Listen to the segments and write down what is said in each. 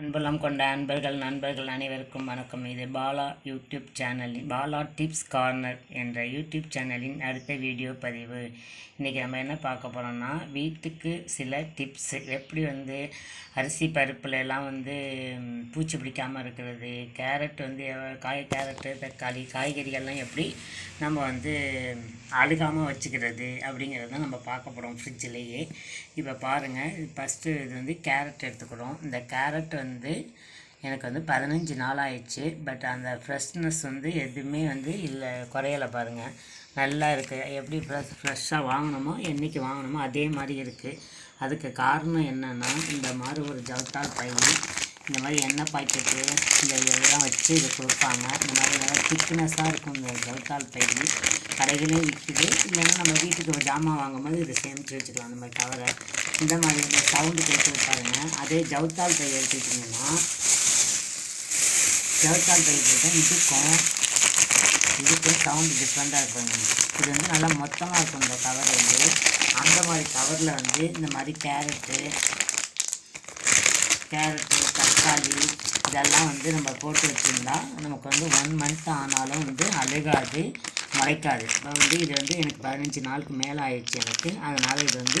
அன்புலம் கொண்ட அன்பர்கள் நண்பர்கள் அனைவருக்கும் வணக்கம். இது பாலா யூடியூப் சேனலின் பாலா டிப்ஸ் கார்னர் என்ற யூடியூப் சேனலின் அடுத்த வீடியோ பதிவு. இன்றைக்கி நம்ம என்ன பார்க்க போகிறோம்னா வீட்டுக்கு சில டிப்ஸ். எப்படி வந்து அரிசி பருப்புல வந்து பூச்சி பிடிக்காமல் இருக்கிறது கேரட் வந்து காய் கேரட்டு தக்காளி காய்கறிகள்லாம் எப்படி நம்ம வந்து அழுகாமல் வச்சுக்கிறது அப்படிங்கிறத நம்ம பார்க்க போகிறோம் ஃப்ரிட்ஜிலேயே இப்போ பாருங்கள் ஃபஸ்ட்டு இது வந்து கேரட் எடுத்துக்கிறோம். இந்த கேரட் வந்து எனக்கு வந்து பதினஞ்சு நாள் ஆயிடுச்சு பட் அந்த ஃப்ரெஷ்னஸ் வந்து எதுவுமே வந்து இல்லை குறையலை பாருங்கள் நல்லா இருக்குது எப்படி ஃப்ரெஷ் ஃப்ரெஷ்ஷாக வாங்கினோமோ என்றைக்கு வாங்கினோமோ அதே மாதிரி இருக்குது அதுக்கு காரணம் என்னென்னா இந்த மாதிரி ஒரு ஜவுத்தால் பை இந்த மாதிரி எண்ணெய் பாக்கெட்டு இந்த இதெல்லாம் வச்சு இது கொடுப்பாங்க. இந்த மாதிரி நல்லா திக்னஸாக இருக்கும் இந்த ஜவுத்தால் பை. கடைகளையும் விற்கிது இல்லைன்னா நம்ம வீட்டுக்கு ஒரு ஜாமான் வாங்கும்போது இதை சேமித்து வச்சுக்கலாம். அந்த மாதிரி தவிர இந்த மாதிரி இந்த சவுண்டு கேட்டு பாருங்க. அதே ஜவுத்தால் பை எடுத்துக்கிட்டிங்கன்னா ஜவுத்தால் பை போட்டால் இதுக்கும் இதுக்கும் சவுண்டு டிஃப்ரெண்ட்டாக இருக்குங்க இது வந்து நல்லா மொத்தமாக இருக்கும் இந்த கவர் வந்து. அந்த மாதிரி கவரில் வந்து இந்த மாதிரி கேரட்டு கேரட்டு தக்காளி இதெல்லாம் வந்து நம்ம போட்டு வச்சுருந்தா நமக்கு வந்து ஒன் மந்த் ஆனாலும் வந்து அழுகாது முளைக்காது. இப்போ வந்து இது வந்து எனக்கு பதினஞ்சு நாளுக்கு மேலே ஆயிடுச்சு எனக்கு. அதனால் இது வந்து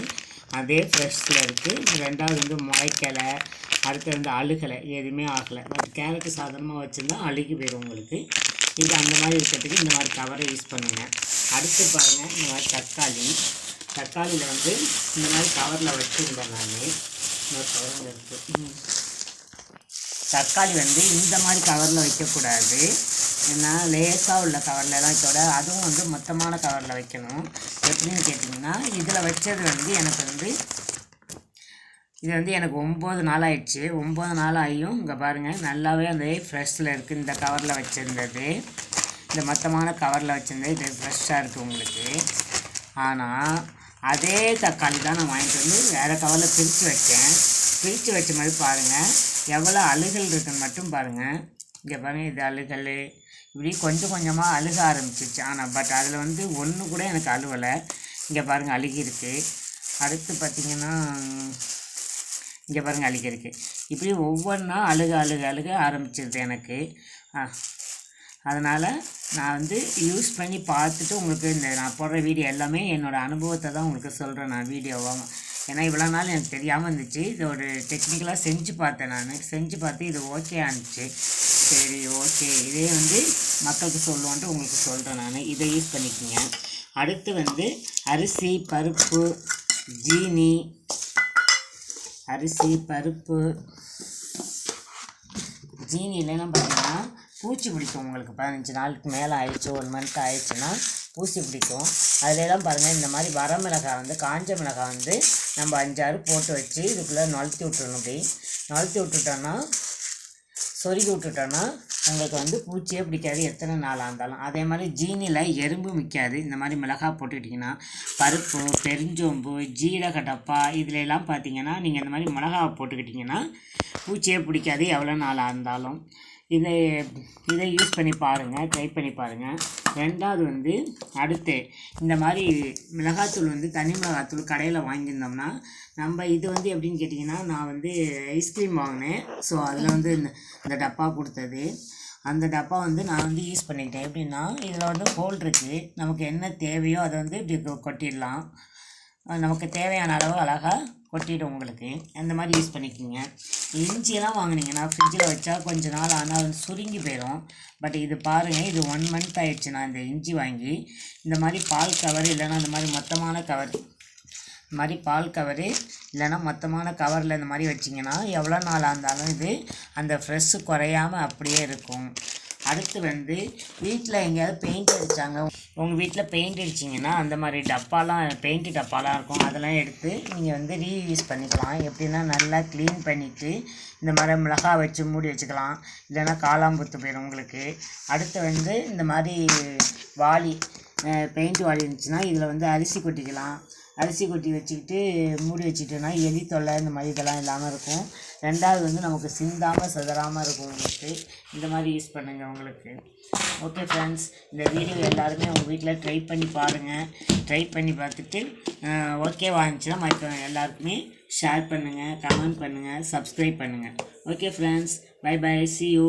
அதே ஃப்ரெஷ்ஷில் இருக்குது ரெண்டாவது வந்து முளைக்கலை அடுத்து வந்து அழுகலை எதுவுமே ஆகலை. பட் கேரட்டு சாதாரணமாக வச்சுருந்தா அழுகி போயிடும் உங்களுக்கு. இது அந்த மாதிரி இருக்கிறதுக்கு இந்த மாதிரி கவரை யூஸ் பண்ணுங்கள் அடுத்து பாருங்கள் இந்த மாதிரி தக்காளி. தக்காளியில் வந்து இந்த மாதிரி கவரில் வச்சுருந்தேன் நான். இன்னொரு கவரில் இருக்குது தக்காளி வந்து இந்த மாதிரி கவரில் வைக்கக்கூடாது. ஏன்னா லேசாக உள்ள கவரில் தான் இதோட. அதுவும் வந்து மொத்தமான கவரில் வைக்கணும். எப்படின்னு கேட்டிங்கன்னா இதில் வச்சது வந்து எனக்கு வந்து இது வந்து எனக்கு ஒம்பது நாள் ஆயிடுச்சு. ஒம்பது நாள் ஆகியும் இங்கே பாருங்கள் நல்லாவே அந்த ஃப்ரெஷ்ஷில் இருக்குது இந்த கவரில் வச்சுருந்தது. இந்த மொத்தமான கவரில் வச்சுருந்தது. இது ஃப்ரெஷ்ஷாக இருக்குது உங்களுக்கு. ஆனால் அதே தக்காளி தான் நான் வாங்கிட்டு வந்து வேறு கவரில் பிரித்து வச்சேன். பிரித்து வச்ச மாதிரி பாருங்கள் எவ்வளோ அழுகல் இருக்குன்னு மட்டும் பாருங்கள் இங்கே பாருங்கள் இது அழுகல். இப்படி கொஞ்சம் கொஞ்சமாக அழுக ஆரம்பிச்சிச்சு ஆனால் பட் அதில் வந்து ஒன்று கூட எனக்கு அழுவலை. இங்கே பாருங்கள் அழுகிருக்கு அடுத்து பார்த்திங்கன்னா இங்கே பாருங்கள் அழுகிருக்கு இப்படி ஒவ்வொன்றா அழுக அழுக அழுக ஆரம்பிச்சிருது எனக்கு. அதனால் நான் வந்து யூஸ் பண்ணி பார்த்துட்டு உங்களுக்கு இந்த நான் போடுற வீடியோ எல்லாமே என்னோடய அனுபவத்தை தான் உங்களுக்கு சொல்கிறேன் நான் வீடியோவாக ஏன்னா இவ்வளோ நாள் எனக்கு தெரியாமல் இருந்துச்சு. இது ஒரு டெக்னிக்கலாக செஞ்சு பார்த்தேன் நான். செஞ்சு பார்த்து இது ஓகே ஆனிச்சு சரி ஓகே இதே வந்து மக்களுக்கு சொல்லுவோன்ட்டு உங்களுக்கு சொல்கிறேன் நான். இதை யூஸ் பண்ணிக்கோங்க. அடுத்து வந்து அரிசி பருப்பு ஜீனி அரிசி பருப்பு ஜீனிலலாம் பார்த்தீங்கன்னா பூச்சி பிடிக்கும் உங்களுக்கு. பதினஞ்சு நாளுக்கு மேலே ஆயிடுச்சு ஒன் மந்த் ஆயிடுச்சுன்னா பூச்சி பிடிக்கும். அதிலெல்லாம் பாருங்கள் இந்த மாதிரி வர மிளகாய் வந்து காஞ்ச மிளகாய் வந்து நம்ம அஞ்சாறு போட்டு வச்சு இதுக்குள்ளே நொழுத்தி விட்டுறணும் அப்படி. நொழுத்தி விட்டுட்டோன்னா சொருகி விட்டுட்டோன்னா உங்களுக்கு வந்து பூச்சியே பிடிக்காது எத்தனை நாளாக இருந்தாலும். அதே மாதிரி ஜீனியில் எறும்பு மிக்காது. இந்த மாதிரி மிளகாய் போட்டுக்கிட்டிங்கன்னா பருப்பு பெருஞ்சோம்பு ஜீரக டப்பா இதுல எல்லாம் பார்த்தீங்கன்னா நீங்கள் இந்த மாதிரி மிளகாவை போட்டுக்கிட்டிங்கன்னா பூச்சியே பிடிக்காது எவ்வளோ நாளாக இருந்தாலும். இதை இதை யூஸ் பண்ணி பாருங்கள் ட்ரை பண்ணி பாருங்கள் ரெண்டாவது வந்து அடுத்து இந்த மாதிரி மிளகாத்தூள் வந்து தனி மிளகாத்தூள் கடையில் வாங்கியிருந்தோம்னா நம்ம இது வந்து எப்படின்னு கேட்டிங்கன்னா நான் வந்து ஐஸ்கிரீம் வாங்கினேன். ஸோ அதில் வந்து இந்த இந்த டப்பா கொடுத்தது. அந்த டப்பா வந்து நான் வந்து யூஸ் பண்ணிக்கிட்டேன். எப்படின்னா இதில் வந்து ஹோல் இருக்குது நமக்கு என்ன தேவையோ அதை வந்து இப்படி கொட்டிடலாம். நமக்கு தேவையான அளவு அழகாக கொட்டிடும் உங்களுக்கு. அந்த மாதிரி யூஸ் பண்ணிக்கோங்க. இஞ்சியெல்லாம் வாங்கினீங்கன்னா ஃப்ரிட்ஜில் வச்சா கொஞ்ச நாள் ஆனால் அது சுருங்கி போயிடும் பட் இது பாருங்கள் இது ஒன் மந்த் ஆயிடுச்சு. நான் இந்த இஞ்சி வாங்கி இந்த மாதிரி பால் கவர் இல்லைன்னா இந்த மாதிரி மொத்தமான கவர் இந்த மாதிரி பால் கவரு இல்லைன்னா மொத்தமான கவரில் இந்த மாதிரி வச்சிங்கன்னா எவ்வளோ நாளாக இருந்தாலும் இது அந்த ஃப்ரெஷ்ஷு குறையாமல் அப்படியே இருக்கும். அடுத்து வந்து வீட்டில் எங்கேயாவது பெயிண்ட் அடித்தாங்க உங்கள் வீட்டில் பெயிண்ட் அடிச்சிங்கன்னா அந்த மாதிரி டப்பாலாம் பெயிண்ட் டப்பாலாம் இருக்கும். அதெல்லாம் எடுத்து நீங்கள் வந்து ரீயூஸ் பண்ணிக்கலாம். எப்படின்னா நல்லா க்ளீன் பண்ணிவிட்டு இந்த மாதிரி மிளகாய் வச்சு மூடி வச்சுக்கலாம். இல்லைன்னா காளாம்புத்து போயிடும் உங்களுக்கு. அடுத்து வந்து இந்த மாதிரி வாளி பெயிண்ட் வாளி இருந்துச்சுன்னா இதில் வந்து அரிசி கொட்டிக்கலாம். அரிசி கொட்டி வச்சுக்கிட்டு மூடி வச்சுட்டோன்னா எலி தொல்லை இந்த மாதிரி இதெல்லாம் இல்லாமல் இருக்கும். ரெண்டாவது வந்து நமக்கு சிந்தாமல் சிதறாமல் இருக்கும் உங்களுக்கு. இந்த மாதிரி யூஸ் பண்ணுங்கள் உங்களுக்கு. ஓகே ஃப்ரெண்ட்ஸ் இந்த வீடியோ எல்லாருமே உங்கள் வீட்டில் ட்ரை பண்ணி பாருங்கள் ட்ரை பண்ணி பார்த்துட்டு ஓகே வாங்கிச்சுன்னா மற்ற எல்லாருக்குமே ஷேர் பண்ணுங்கள் கமெண்ட் பண்ணுங்கள் சப்ஸ்கிரைப் பண்ணுங்கள் okay friends bye bye see you